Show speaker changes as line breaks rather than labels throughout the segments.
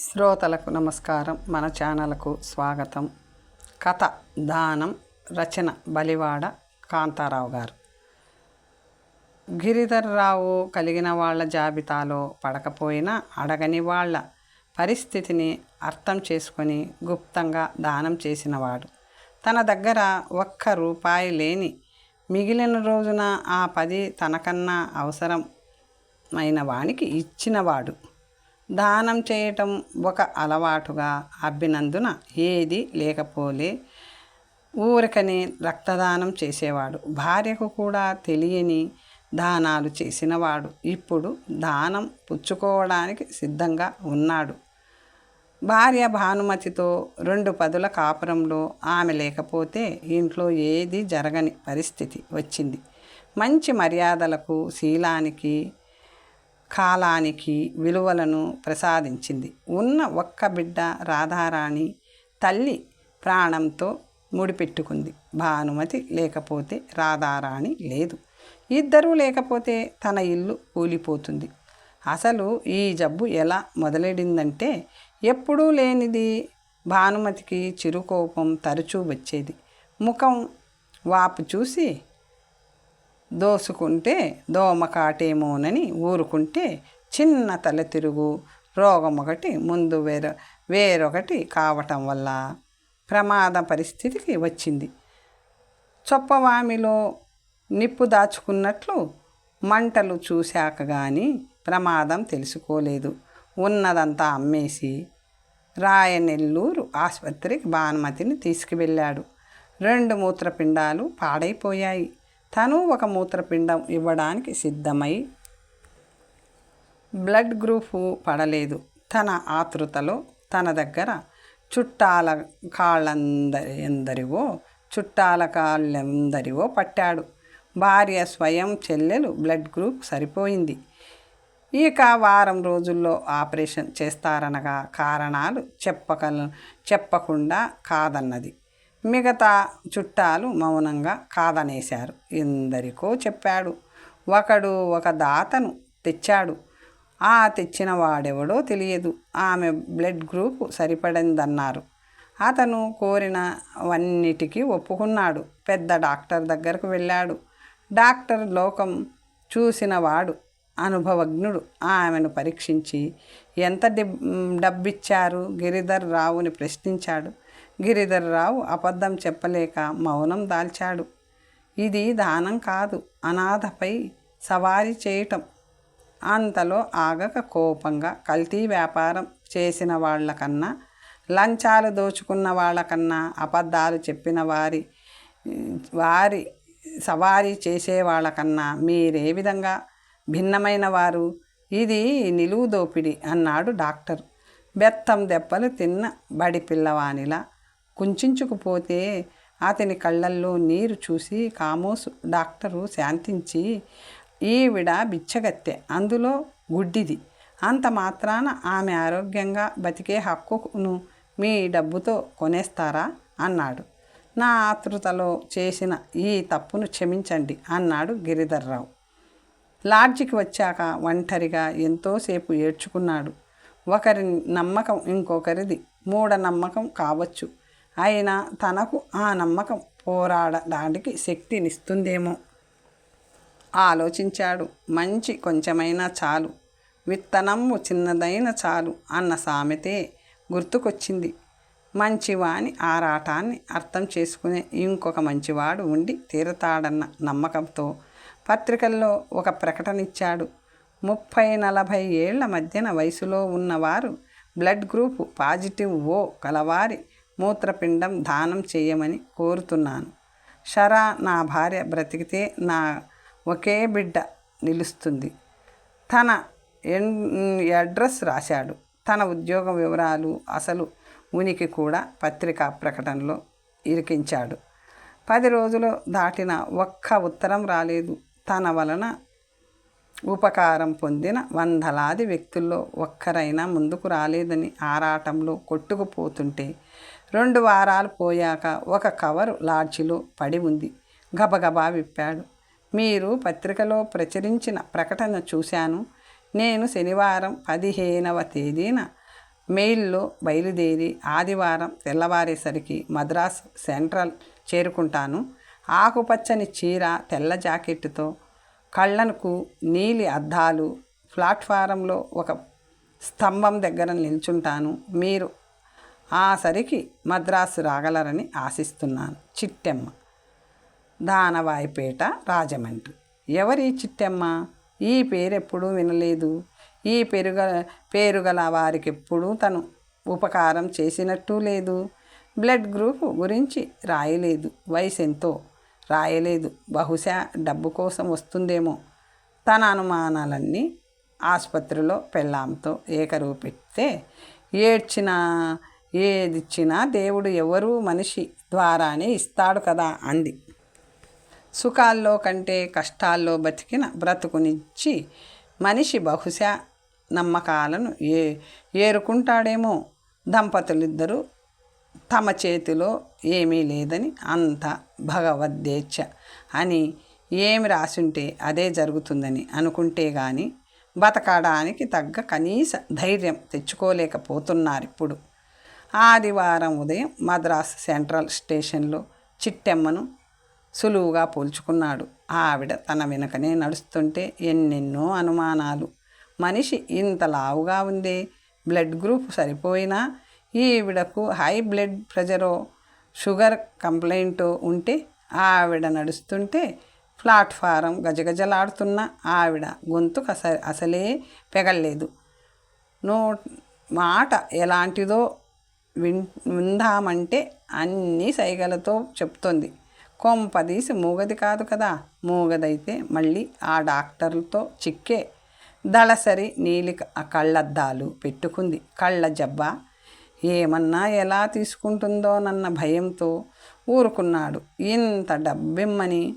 శ్రోతలకు నమస్కారం. మన ఛానల్కు స్వాగతం. కథ దానం రచన బలివాడ కాంతారావు గారు. గిరిధర్రావు కలిగిన వాళ్ళ జాబితాలో పడకపోయినా అడగని వాళ్ళ పరిస్థితిని అర్థం చేసుకొని గుప్తంగా దానం చేసినవాడు. తన దగ్గర ఒక్క రూపాయి లేని మిగిలిన రోజున ఆ పది తనకన్నా అవసరమైన వానికి ఇచ్చినవాడు. దానం చేయటం ఒక అలవాటుగా అబ్బినందున ఏది లేకపోలే. ఊరికని రక్తదానం చేసేవాడు. భార్యకు కూడా తెలియని దానాలు చేసినవాడు. ఇప్పుడు దానం పుచ్చుకోవడానికి సిద్ధంగా ఉన్నాడు. భార్య భానుమతితో రెండు పదుల కాపురంలో ఆమె లేకపోతే ఇంట్లో ఏది జరగని పరిస్థితి వచ్చింది. మంచి మర్యాదలకు శీలానికి కాలానికి విలువలను ప్రసాదించింది. ఉన్న ఒక్క బిడ్డ రాధారాణి తల్లి ప్రాణంతో ముడిపెట్టుకుంది. భానుమతి లేకపోతే రాధారాణి లేదు. ఇద్దరూ లేకపోతే తన ఇల్లు కూలిపోతుంది. అసలు ఈ జబ్బు ఎలా మొదలెడిందంటే ఎప్పుడూ లేనిది భానుమతికి చిరుకోపం తరచూ వచ్చేది. ముఖం వాపు చూసి దోసుకుంటే దోమ కాటేమోనని ఊరుకుంటే చిన్న తల తిరుగు రోగం ఒకటి ముందు వేర వేరొకటి కావటం వల్ల ప్రమాద పరిస్థితికి వచ్చింది. చొప్పవామిలో నిప్పు దాచుకున్నట్లు మంటలు చూశాక కానీ ప్రమాదం తెలుసుకోలేదు. ఉన్నదంతా అమ్మేసి రాయనెల్లూరు ఆసుపత్రికి భానుమతిని తీసుకువెళ్ళాడు. రెండు మూత్రపిండాలు పాడైపోయాయి. తను ఒక మూత్రపిండం ఇవ్వడానికి సిద్ధమై బ్లడ్ గ్రూప్ పడలేదు. తన ఆతృతలో తన దగ్గర చుట్టాల కాళ్ళందరి ఎందరివో చుట్టాల కాళ్ళందరివో పట్టాడు. భార్య స్వయం చెల్లెలు బ్లడ్ గ్రూప్ సరిపోయింది. ఇక వారం రోజుల్లో ఆపరేషన్ చేస్తారనగా కారణాలు చెప్పక చెప్పకుండా కాదన్నది. మిగతా చుట్టాలు మౌనంగా కాదనేశారు. ఎందరికో చెప్పాడు. ఒకడు ఒక దాతను తెచ్చాడు. ఆ తెచ్చిన వాడెవడో తెలియదు. ఆమె బ్లడ్ గ్రూప్ సరిపడిందన్నారు. అతను కోరినవన్నిటికీ ఒప్పుకున్నాడు. పెద్ద డాక్టర్ దగ్గరకు వెళ్ళాడు. డాక్టర్ లోకం చూసినవాడు అనుభవజ్ఞుడు. ఆమెను పరీక్షించి ఎంత డబ్బిచ్చారు? గిరిధర్ రావుని ప్రశ్నించాడు. గిరిధర్రావు అబద్ధం చెప్పలేక మౌనం దాల్చాడు. ఇది దానం కాదు అనాథపై సవారీ చేయటం. అంతలో ఆగక కోపంగా కల్తీ వ్యాపారం చేసిన వాళ్ళకన్నా లంచాలు దోచుకున్న వాళ్ళకన్నా అబద్ధాలు చెప్పిన వారి వారి సవారీ చేసే వాళ్ళకన్నా మీరే విధంగా భిన్నమైన వారు? ఇది నిలువు దోపిడి అన్నాడు డాక్టర్. బెత్తం దెబ్బలు తిన్న బడి పిల్లవానిలా కుంచుకుపోతే అతని కళ్ళల్లో నీరు చూసి కామోసు డాక్టరు శాంతించి ఈవిడ బిచ్చగత్తె అందులో గుడ్డిది. అంత మాత్రాన ఆమె ఆరోగ్యంగా బతికే హక్కును మీ డబ్బుతో కొనేస్తారా? అన్నాడు. నా ఆతృతలో చేసిన ఈ తప్పును క్షమించండి అన్నాడు గిరిధర్రావు. లాడ్జికి వచ్చాక ఒంటరిగా ఎంతోసేపు ఏడ్చుకున్నాడు. ఒకరి నమ్మకం ఇంకొకరిది మూఢ నమ్మకం కావచ్చు. అయినా తనకు ఆ నమ్మకం పోరాడడానికి శక్తినిస్తుందేమో. ఆలోచించాడు. మంచి కొంచెమైనా చాలు. విత్తనము చిన్నదైన చాలు అన్న సామెతే గుర్తుకొచ్చింది. మంచివాని ఆరాటాన్ని అర్థం చేసుకునే ఇంకొక మంచివాడు ఉండి తీరతాడన్న నమ్మకంతో పత్రికల్లో ఒక ప్రకటన ఇచ్చాడు ముప్పై నలభై ఏళ్ళ మధ్యన వయసులో ఉన్నవారు బ్లడ్ గ్రూప్ పాజిటివ్ ఓ కలవారి మూత్రపిండం దానం చేయమని కోరుతున్నాను. షరా నా భార్య బ్రతికితే నా ఒకే బిడ్డ నిలుస్తుంది. తన అడ్రస్ రాశాడు. తన ఉద్యోగ వివరాలు అసలు ఉనికి కూడా పత్రికా ప్రకటనలో ఇరికించాడు. పది రోజులు దాటిన ఒక్క ఉత్తరం రాలేదు. తన వలన ఉపకారం పొందిన వందలాది వ్యక్తుల్లో ఒక్కరైనా ముందుకు రాలేదని ఆరాటంలో కొట్టుకుపోతుంటే రెండు వారాలు పోయాక ఒక కవరు లాడ్జిలో పడి ఉంది. గబగబా విప్పాడు. మీరు పత్రికలో ప్రచురించిన ప్రకటన చూశాను. నేను శనివారం పదిహేనవ తేదీన మెయిల్లో బయలుదేరి ఆదివారం తెల్లవారేసరికి మద్రాస్ సెంట్రల్ చేరుకుంటాను. ఆకుపచ్చని చీర తెల్ల జాకెట్టుతో కళ్ళనుకు నీలి అద్దాలు ప్లాట్ఫారంలో ఒక స్తంభం దగ్గర నిల్చుంటాను. మీరు ఆ సరికి మద్రాసు రాగలరని ఆశిస్తున్నాను. చిట్టెమ్మ. దానవాయిపేట రాజమండ్రి. ఎవరి చిట్టెమ్మ? ఈ పేరెప్పుడూ వినలేదు. ఈ పెరుగ పేరుగల వారికి ఎప్పుడూ తను ఉపకారం చేసినట్టు లేదు. బ్లడ్ గ్రూప్ గురించి రాయలేదు. వయసు ఎంతో రాయలేదు. బహుశా డబ్బు కోసం వస్తుందేమో. తన అనుమానాలన్నీ ఆసుపత్రిలో పెళ్ళాంతో ఏకరువు పెడితే ఏడ్చిన ఏదిచ్చినా దేవుడు ఎవరు మనిషి ద్వారానే ఇస్తాడు కదా అంది. సుఖాల్లో కంటే కష్టాల్లో బతికిన బ్రతుకునిచ్చి మనిషి బహుశా నమ్మకాలను ఏ ఏరుకుంటాడేమో. దంపతులిద్దరూ తమ చేతిలో ఏమీ లేదని అంత భగవద్దేచ్ఛ అని ఏమి రాసుంటే అదే జరుగుతుందని అనుకుంటే కానీ బతకడానికి తగ్గ కనీస ధైర్యం తెచ్చుకోలేకపోతున్నారు ఇప్పుడు. ఆదివారం ఉదయం మద్రాస్ సెంట్రల్ స్టేషన్లో చిట్టెమ్మను సులువుగా పోల్చుకున్నాడు. ఆవిడ తన వెనుకనే నడుస్తుంటే ఎన్నెన్నో అనుమానాలు. మనిషి ఇంత లావుగా ఉంది? బ్లడ్ గ్రూప్ సరిపోయినా? ఈవిడకు హై బ్లడ్ ప్రెషరో షుగర్ కంప్లైంట్ ఉంటే? ఆవిడ నడుస్తుంటే ప్లాట్ఫారం గజగజలాడుతున్న? ఆవిడ గొంతు అస అసలే పెగల్లేదు. నో మాట ఎలాంటిదో విన్ విందామంటే అన్ని సైగలతో చెప్తోంది. కొంపదీసి మూగది కాదు కదా మూగదైతే మళ్ళీ ఆ డాక్టర్లతో చిక్కే. దళసరి నీలి కళ్ళద్దాలు పెట్టుకుంది. కళ్ళ జబ్బ ఏమన్నా ఎలా తీసుకుంటుందోనన్న భయంతో ఊరుకున్నాడు. ఇంత డబ్బిమ్మని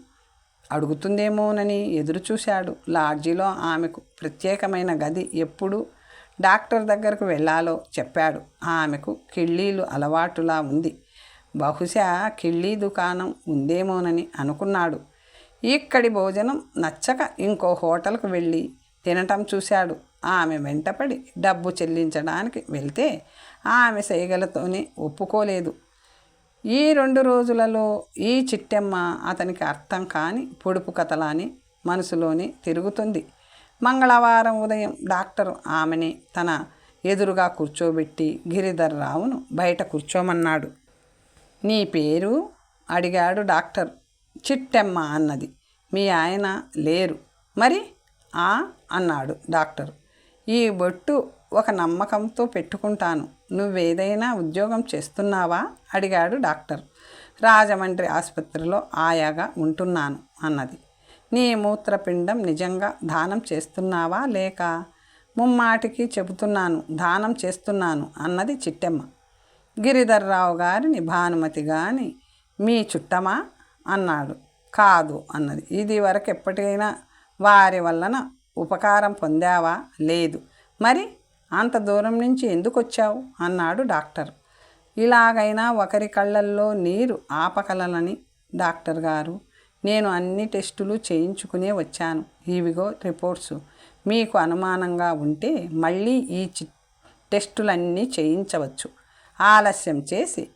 అడుగుతుందేమోనని ఎదురు చూశాడు లాడ్జిలో ఆమెకు ప్రత్యేకమైన గది ఎప్పుడు డాక్టర్ దగ్గరకు వెళ్ళాలో చెప్పాడు. ఆమెకు కిళ్ళీలు అలవాటులా ఉంది. బహుశా కిళ్ళీ దుకాణం ఉందేమోనని అనుకున్నాడు. ఇక్కడి భోజనం నచ్చక ఇంకో హోటల్కు వెళ్ళి తినటం చూశాడు. ఆమె వెంటపడి డబ్బు చెల్లించడానికి వెళ్తే ఆమె సైగలతోనే ఒప్పుకోలేదు. ఈ రెండు రోజులలో ఈ చిట్టెమ్మ అతనికి అర్థం కాని పొడుపు కథలాని మనసులోని తిరుగుతుంది. మంగళవారం ఉదయం డాక్టర్ ఆమెని తన ఎదురుగా కూర్చోబెట్టి గిరిధర్ రావును బయట కూర్చోమన్నాడు. నీ పేరు? అడిగాడు డాక్టర్. చిట్టెమ్మ అన్నది. మీ ఆయన లేరు. మరి? ఆ అన్నాడు డాక్టర్. ఈ బొట్టు ఒక నమ్మకంతో పెట్టుకుంటాను. నువ్వేదైనా ఉద్యోగం చేస్తున్నావా? అడిగాడు డాక్టర్. రాజమండ్రి ఆసుపత్రిలో ఆయాగా ఉంటున్నాను అన్నది. నీ మూత్రపిండం నిజంగా దానం చేస్తున్నావా లేక ముమ్మాటికి చెబుతున్నాను దానం చేస్తున్నాను అన్నది చిట్టెమ్మ. గిరిధర్రావు గారిని భానుమతి గాని మీ చుట్టమా? అన్నాడు. కాదు అన్నది. ఇది వరకు ఎప్పటికైనా వారి వలన ఉపకారం పొందావా? లేదు. మరి అంత దూరం నుంచి ఎందుకు వచ్చావు అన్నాడు డాక్టర్. ఇలాగైనా ఒకరి కళ్ళల్లో నీరు ఆపకలనని డాక్టర్ గారు నేను అన్ని టెస్టులు చేయించుకునే వచ్చాను. ఇవిగో రిపోర్ట్స్. మీకు అనుమానంగా ఉంటే మళ్ళీ ఈ చి టెస్టులన్నీ చేయించవచ్చు. ఆలస్యం చేసి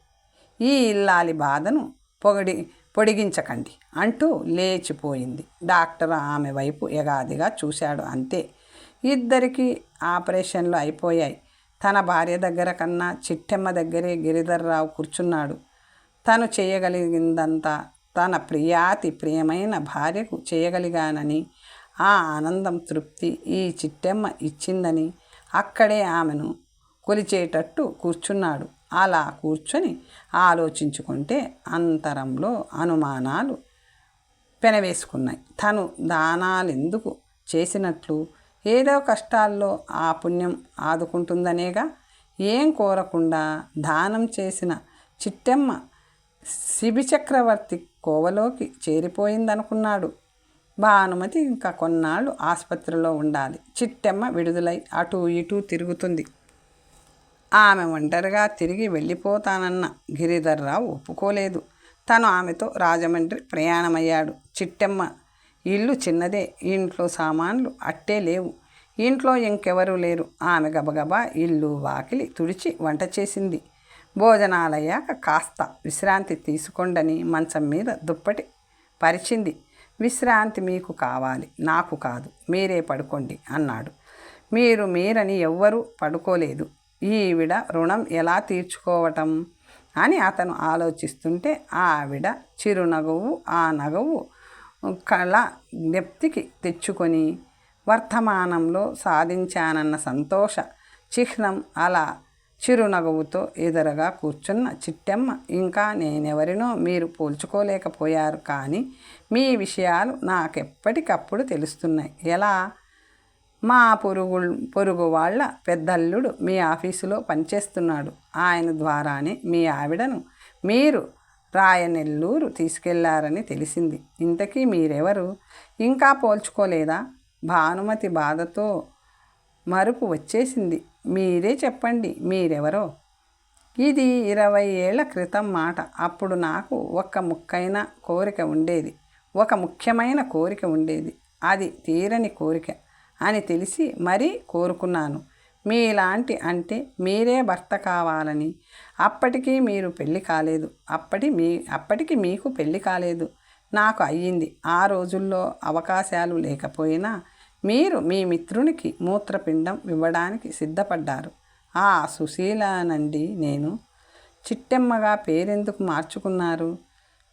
ఈ ఇల్లాలి బాధను పొగడి పొడిగించకండి అంటూ లేచిపోయింది. డాక్టర్ ఆమె వైపు ఎగాదిగా చూశాడు అంతే. ఇద్దరికి ఆపరేషన్లు అయిపోయాయి. తన భార్య దగ్గర కన్నా చిట్టెమ్మ దగ్గరే గిరిధర్రావు కూర్చున్నాడు. తను చేయగలిగిందంతా తన ప్రియాతి ప్రియమైన భార్యకు చేయగలిగానని ఆ ఆనందం తృప్తి ఈ చిట్టెమ్మ ఇచ్చిందని అక్కడే ఆమెను కొలిచేటట్టు కూర్చున్నాడు. అలా కూర్చొని ఆలోచించుకుంటే అంతరంలో అనుమానాలు పెనవేసుకున్నాయి. తను దానాలెందుకు చేసినట్లు? ఏదో కష్టాల్లో ఆ పుణ్యం ఆదుకుంటుందనేగా? ఏం కోరకుండా దానం చేసిన చిట్టెమ్మ శిబిచక్రవర్తి కోవలోకి చేరిపోయిందనుకున్నాడు. భానుమతి ఇంకా కొన్నాళ్ళు ఆసుపత్రిలో ఉండాలి. చిట్టెమ్మ విడుదలై అటూ ఇటూ తిరుగుతుంది. ఆమె ఒంటరిగా తిరిగి వెళ్ళిపోతానన్న గిరిధర్రావు ఒప్పుకోలేదు. తను ఆమెతో రాజమండ్రి ప్రయాణమయ్యాడు. చిట్టెమ్మ ఇల్లు చిన్నదే ఇంట్లో సామాన్లు అట్టే లేవు. ఇంట్లో ఇంకెవరూ లేరు. ఆమె గబగబా ఇల్లు వాకిలి తుడిచి వంట చేసింది. భోజనాలయ్యాక కాస్త విశ్రాంతి తీసుకోండని మంచం మీద దుప్పటి పరిచింది. విశ్రాంతి మీకు కావాలి నాకు కాదు మీరే పడుకోండి అన్నాడు. మీరు మీరని ఎవ్వరూ పడుకోలేదు. ఈవిడ రుణం ఎలా తీర్చుకోవటం? అని అతను ఆలోచిస్తుంటే ఆవిడ చిరునగవు ఆ నగవు కళ జ్ఞప్తికి తెచ్చుకొని వర్తమానంలో సాధించానన్న సంతోష చిహ్నం అలా చిరునగవుతో ఎదురుగా కూర్చున్న చిట్టెమ్మ ఇంకా నేనెవరినో మీరు పోల్చుకోలేకపోయారు కానీ మీ విషయాలు నాకెప్పటికప్పుడు తెలుస్తున్నాయి. ఎలా? మా పొరుగు పొరుగు వాళ్ళ పెద్దల్లుడు మీ ఆఫీసులో పనిచేస్తున్నాడు. ఆయన ద్వారానే మీ ఆవిడను మీరు రాయనెల్లూరు తీసుకెళ్ళారని తెలిసింది. ఇంతకీ మీరెవరు? ఇంకా పోల్చుకోలేదా? భానుమతి బాధతో మరుపు వచ్చేసింది. మీరే చెప్పండి మీరెవరో? ఇది ఇరవై ఏళ్ళ క్రితం మాట. అప్పుడు నాకు ఒక్క ముక్కైన కోరిక ఉండేది. ఒక ముఖ్యమైన కోరిక ఉండేది. అది తీరని కోరిక అని తెలిసి మరీ కోరుకున్నాను. మీలాంటి అంటే మీరే భర్త కావాలని. అప్పటికీ మీరు పెళ్ళి కాలేదు. అప్పటి మీ అప్పటికి మీకు పెళ్ళి కాలేదు. నాకు అయ్యింది. ఆ రోజుల్లో అవకాశాలు లేకపోయినా మీరు మీ మిత్రునికి మూత్రపిండం ఇవ్వడానికి సిద్ధపడ్డారు. ఆ సుశీలానండి నేను చిట్టెమ్మగా పేరెందుకు మార్చుకున్నారు?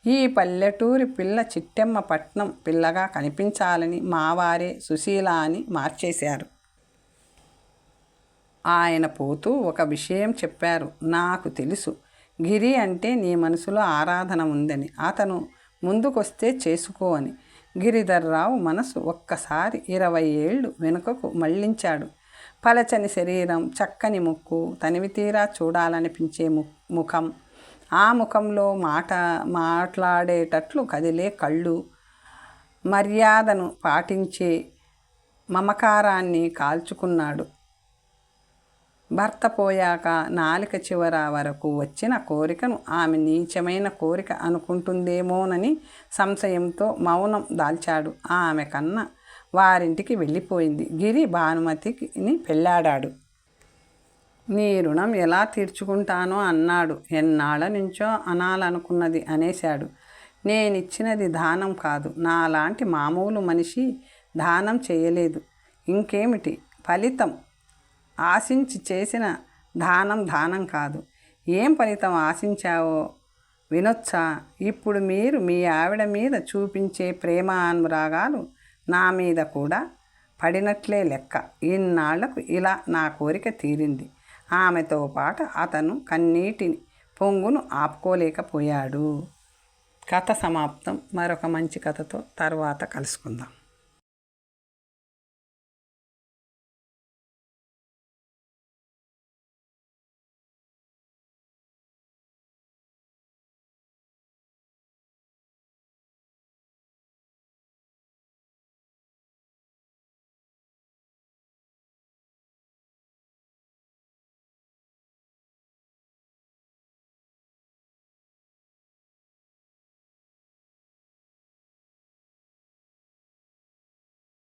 ఈ పల్లెటూరి పిల్ల చిట్టెమ్మ పట్నం పిల్లగా కనిపించాలని మావారే సుశీల అని మార్చేశారు. ఆయన పోతూ ఒక విషయం చెప్పారు. నాకు తెలుసు. గిరి అంటే నీ మనసులో ఆరాధన ఉందని. అతను ముందుకొస్తే చేసుకో అని. గిరిధర్రావు మనసు ఒక్కసారి ఇరవై ఏళ్ళు వెనుకకు మళ్ళించాడు పలచని శరీరం చక్కని ముక్కు తనివి తీరా చూడాలనిపించే ముఖం. ఆ ముఖంలో మాట మాట్లాడేటట్లు కదిలే కళ్ళు. మర్యాదను పాటించే మమకారాన్ని కాల్చుకున్నాడు. భర్త పోయాక నాలిక చివర వరకు వచ్చిన కోరికను ఆమె నీచమైన కోరిక అనుకుంటుందేమోనని సంశయంతో మౌనం దాల్చాడు. ఆమె కన్నా వారింటికి వెళ్ళిపోయింది. గిరి భానుమతిని పెళ్ళాడాడు నీ రుణం ఎలా తీర్చుకుంటానో అన్నాడు. ఎన్నాళ్ళ నుంచో అనాలనుకున్నది అనేశాడు. నేనిచ్చినది దానం కాదు. నాలాంటి మామూలు మనిషి దానం చేయలేదు. ఇంకేమిటి? ఫలితం ఆశించి చేసిన దానం దానం కాదు. ఏం ఫలితం ఆశించావో వినొచ్చా? ఇప్పుడు మీరు మీ ఆవిడ మీద చూపించే ప్రేమ అనురాగాలు నా మీద కూడా పడినట్లే లెక్క. ఇన్నాళ్ళకు ఇలా నా కోరిక తీరింది. ఆమెతో పాటు అతను కన్నీటిని పొంగును ఆపుకోలేకపోయాడు. కథ సమాప్తం. మరొక మంచి కథతో తర్వాత కలుసుకుందాం.